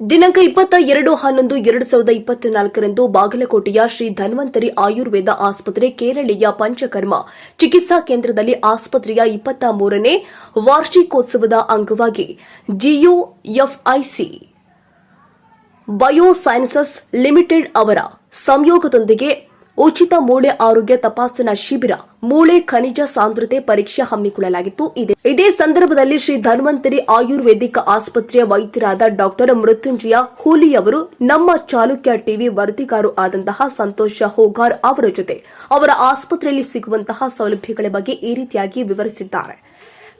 ದಿನಾಂಕ ಇಪ್ಪತ್ತ ಎರಡು ಹನ್ನೊಂದು ಎರಡು ಸಾವಿರದ ಇಪ್ಪತ್ನಾಲ್ಕರಂದು ಬಾಗಲಕೋಟೆಯ ಶ್ರೀ ಧನ್ವಂತರಿ ಆಯುರ್ವೇದ ಆಸ್ಪತ್ರೆ ಕೇರಳೀಯ ಪಂಚಕರ್ಮ ಚಿಕಿತ್ಸಾ ಕೇಂದ್ರದಲ್ಲಿ ಆಸ್ಪತ್ರೆಯ ಇಪ್ಪತ್ತ ಮೂರನೇ ವಾರ್ಷಿಕೋತ್ಸವದ ಅಂಗವಾಗಿ ಜಿಯುಎಫ್ಐಸಿ ಬಯೋಸೈನ್ಸಸ್ ಲಿಮಿಟೆಡ್ ಅವರ ಸಂಯೋಗದೊಂದಿಗೆ ಉಚಿತ ಮೂಳೆ ಆರೋಗ್ಯ ತಪಾಸಣಾ ಶಿಬಿರ, ಮೂಳೆ ಖನಿಜ ಸಾಂದ್ರತೆ ಪರೀಕ್ಷೆ ಹಮ್ಮಿಕೊಳ್ಳಲಾಗಿತ್ತು. ಇದೇ- ಸಂದರ್ಭದಲ್ಲಿ ಶ್ರೀ ಧನ್ವಂತರಿ ಆಯುರ್ವೇದಿಕ ಆಸ್ಪತ್ರೆಯ ವೈದ್ಯರಾದ ಡಾಕ್ಟರ್ ಮೃತ್ಯುಂಜಯ ಹೂಲಿ ಅವರು ನಮ್ಮ ಚಾಲುಕ್ಯ ಟಿವಿ ವರದಿಗಾರು ಆದಂತಹ ಸಂತೋಷ ಹೋಗಾರ್ ಅವರ ಜೊತೆ ಅವರ ಆಸ್ಪತ್ರೆಯಲ್ಲಿ ಸಿಗುವಂತಹ ಸೌಲಭ್ಯಗಳ ಬಗ್ಗೆ ಈ ರೀತಿಯಾಗಿ ವಿವರಿಸಿದ್ದಾರೆ.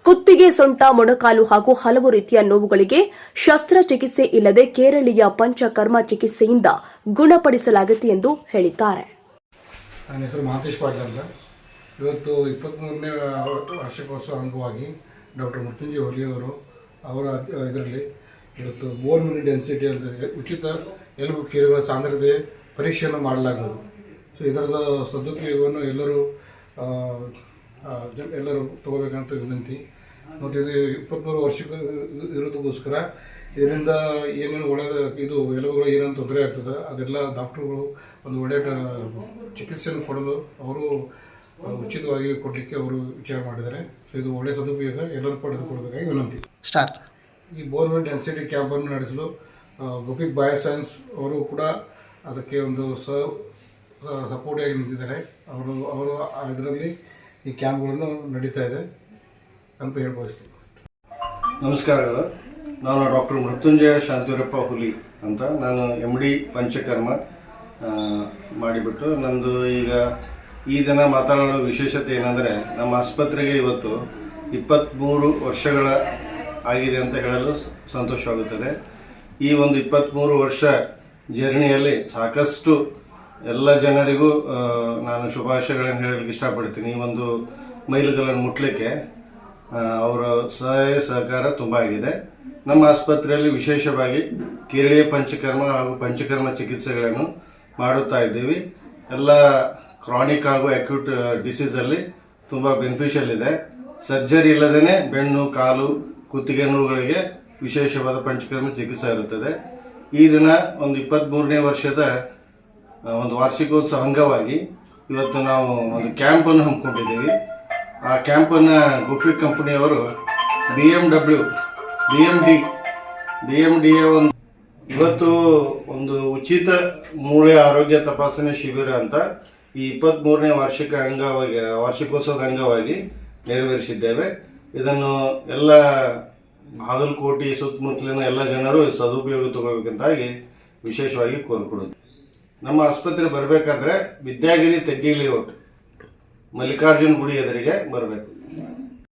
ಕುತ್ತಿಗೆ ಸೊಂಟ, ಮೊಣಕಾಲು ಹಾಗೂ ಹಲವು ರೀತಿಯ ನೋವುಗಳಿಗೆ ಶಸ್ತ್ರಚಿಕಿತ್ಸೆ ಇಲ್ಲದೆ ಕೇರಳೀಯ ಪಂಚಕರ್ಮ ಚಿಕಿತ್ಸೆಯಿಂದ ಗುಣಪಡಿಸಲಾಗುತ್ತೆ ಎಂದು ಹೇಳಿದ್ದಾರೆ. ನನ್ನ ಹೆಸರು ಮಹಾಂತೇಶ್ ಪಾಟೀಲ್ ಅಂತ. ಇವತ್ತು ಇಪ್ಪತ್ತ್ಮೂರನೇ ವಾರ್ಷಿಕೋತ್ಸವ ಅಂಗವಾಗಿ ಡಾಕ್ಟರ್ ಮೃತ್ಯುಂಜಯ ಹೊಲಿಯವರು ಅವರ ಇದರಲ್ಲಿ ಇವತ್ತು ಬೋನ್ ಮಿನಿ ಡೆನ್ಸಿಟಿ ಅಂತ ಉಚಿತ ಎಲುಬು ಕೀರುಗಳ ಸಾಂದ್ರತೆ ಪರೀಕ್ಷೆಯನ್ನು ಮಾಡಲಾಗುವುದು. ಸೊ ಇದರದ ಸದುಪಯೋಗವನ್ನು ಎಲ್ಲರೂ ಎಲ್ಲರೂ ತಗೋಬೇಕಂತ ವಿನಂತಿ. ಮತ್ತು ಇದು ಇಪ್ಪತ್ತ್ಮೂರು ವರ್ಷಕ್ಕೆ ಇರೋದಕ್ಕೋಸ್ಕರ ಇದರಿಂದ ಏನೇನು ಒಳ್ಳೆಯದ ಇದು ಎಲುಬುಗಳು ಏನೇನು ತೊಂದರೆ ಆಗ್ತದೆ ಅದೆಲ್ಲ ಡಾಕ್ಟ್ರುಗಳು ಒಂದು ಒಳ್ಳೆಯ ಚಿಕಿತ್ಸೆಯನ್ನು ಕೊಡಲು ಅವರು ಉಚಿತವಾಗಿ ಕೊಡಲಿಕ್ಕೆ ಅವರು ವಿಚಾರ ಮಾಡಿದ್ದಾರೆ. ಸೊ ಇದು ಒಳ್ಳೆಯ ಸದುಪಯೋಗ ಎಲ್ಲರೂ ಪಡೆದುಕೊಳ್ಬೇಕಾಗಿ ವಿನಂತಿ. ಸ್ಟಾರ್ಟ್ ಈ ಬೋರ್ವೆಲ್ ಡೆನ್ಸಿಟಿ ಕ್ಯಾಂಪನ್ನು ನಡೆಸಲು ಗೋಪಿಕ್ ಬಯೋಸೈನ್ಸ್ ಅವರು ಕೂಡ ಅದಕ್ಕೆ ಒಂದು ಸ ಸಪೋರ್ಟ್ ಆಗಿ ನಿಂತಿದ್ದಾರೆ. ಅವರು ಅವರು ಇದರಲ್ಲಿ ಈ ಕ್ಯಾಂಪ್ಗಳನ್ನು ನಡೀತಾ ಇದೆ. ಅಂತ ಹೇಳ್ಬೋದು ನಮಸ್ಕಾರಗಳು. ನಾನು ಡಾಕ್ಟರ್ ಮೃತ್ಯುಂಜಯ ಶಾಂತಿವರಪ್ಪ ಹುಲಿ ಅಂತ. ನಾನು ಎಂ ಡಿ ಪಂಚಕರ್ಮ ಮಾಡಿಬಿಟ್ಟು ನಂದು ಈಗ ಈ ದಿನ ಮಾತನಾಡೋ ವಿಶೇಷತೆ ಏನಂದರೆ, ನಮ್ಮ ಆಸ್ಪತ್ರೆಗೆ ಇವತ್ತು ಇಪ್ಪತ್ತ್ಮೂರು ವರ್ಷಗಳ ಆಗಿದೆ ಅಂತ ಹೇಳಲು ಸಂತೋಷವಾಗುತ್ತದೆ. ಈ ಒಂದು ಇಪ್ಪತ್ತ್ಮೂರು ವರ್ಷ ಜರ್ನಿಯಲ್ಲಿ ಸಾಕಷ್ಟು ಎಲ್ಲ ಜನರಿಗೂ ನಾನು ಶುಭಾಶಯಗಳನ್ನು ಹೇಳಲಿಕ್ಕೆ ಇಷ್ಟಪಡ್ತೀನಿ. ಈ ಒಂದು ಮೈಲುಗಳನ್ನು ಮುಟ್ಲಿಕ್ಕೆ ಅವರ ಸಹಾಯ ಸಹಕಾರ ತುಂಬ ಆಗಿದೆ. ನಮ್ಮ ಆಸ್ಪತ್ರೆಯಲ್ಲಿ ವಿಶೇಷವಾಗಿ ಕಿರಡಿಯ ಪಂಚಕರ್ಮ ಹಾಗೂ ಪಂಚಕರ್ಮ ಚಿಕಿತ್ಸೆಗಳನ್ನು ಮಾಡುತ್ತಾ ಇದ್ದೀವಿ. ಎಲ್ಲ ಕ್ರಾನಿಕ್ ಹಾಗೂ ಅಕ್ಯೂಟ್ ಡಿಸೀಸಲ್ಲಿ ತುಂಬ ಬೆನಿಫಿಷಿಯಲ್ ಇದೆ. ಸರ್ಜರಿ ಇಲ್ಲದೇ ಬೆನ್ನು ಕಾಲು, ಕುತ್ತಿಗೆ ನೋವುಗಳಿಗೆ ವಿಶೇಷವಾದ ಪಂಚಕರ್ಮ ಚಿಕಿತ್ಸೆ ಇರುತ್ತದೆ. ಈ ದಿನ ಒಂದು ಇಪ್ಪತ್ತ್ಮೂರನೇ ವರ್ಷದ ಒಂದು ವಾರ್ಷಿಕೋತ್ಸವ ಅಂಗವಾಗಿ ಇವತ್ತು ನಾವು ಒಂದು ಕ್ಯಾಂಪನ್ನು ಹಮ್ಮಿಕೊಂಡಿದ್ದೀವಿ. ಆ ಕ್ಯಾಂಪನ್ನು ಗುಫಿ ಕಂಪನಿಯವರು B M W B M D B M ಡಿಯ ಒಂದು ಇವತ್ತು ಒಂದು ಉಚಿತ ಮೂಳೆ ಆರೋಗ್ಯ ತಪಾಸಣೆ ಶಿಬಿರ ಅಂತ ಈ ಇಪ್ಪತ್ತ್ಮೂರನೇ ವಾರ್ಷಿಕ ಅಂಗವಾಗಿ, ವಾರ್ಷಿಕೋತ್ಸವದ ಅಂಗವಾಗಿ ನೆರವೇರಿಸಿದ್ದೇವೆ. ಇದನ್ನು ಎಲ್ಲ ಬಾಗಲಕೋಟೆ ಸುತ್ತಮುತ್ತಲಿನ ಎಲ್ಲ ಜನರು ಸದುಪಯೋಗ ತಗೋಬೇಕಂತಾಗಿ ವಿಶೇಷವಾಗಿ ಕೋರ್ಕೊಡೋದು. ನಮ್ಮ ಆಸ್ಪತ್ರೆ ಬರಬೇಕಾದ್ರೆ ವಿದ್ಯಾಗಿರಿ ತೆಗ್ಗಿಲಿ ಲೇಔಟ್ ಮಲ್ಲಿಕಾರ್ಜುನ ಗುಡಿ ಎದುರಿಗೆ ಬರಬೇಕು.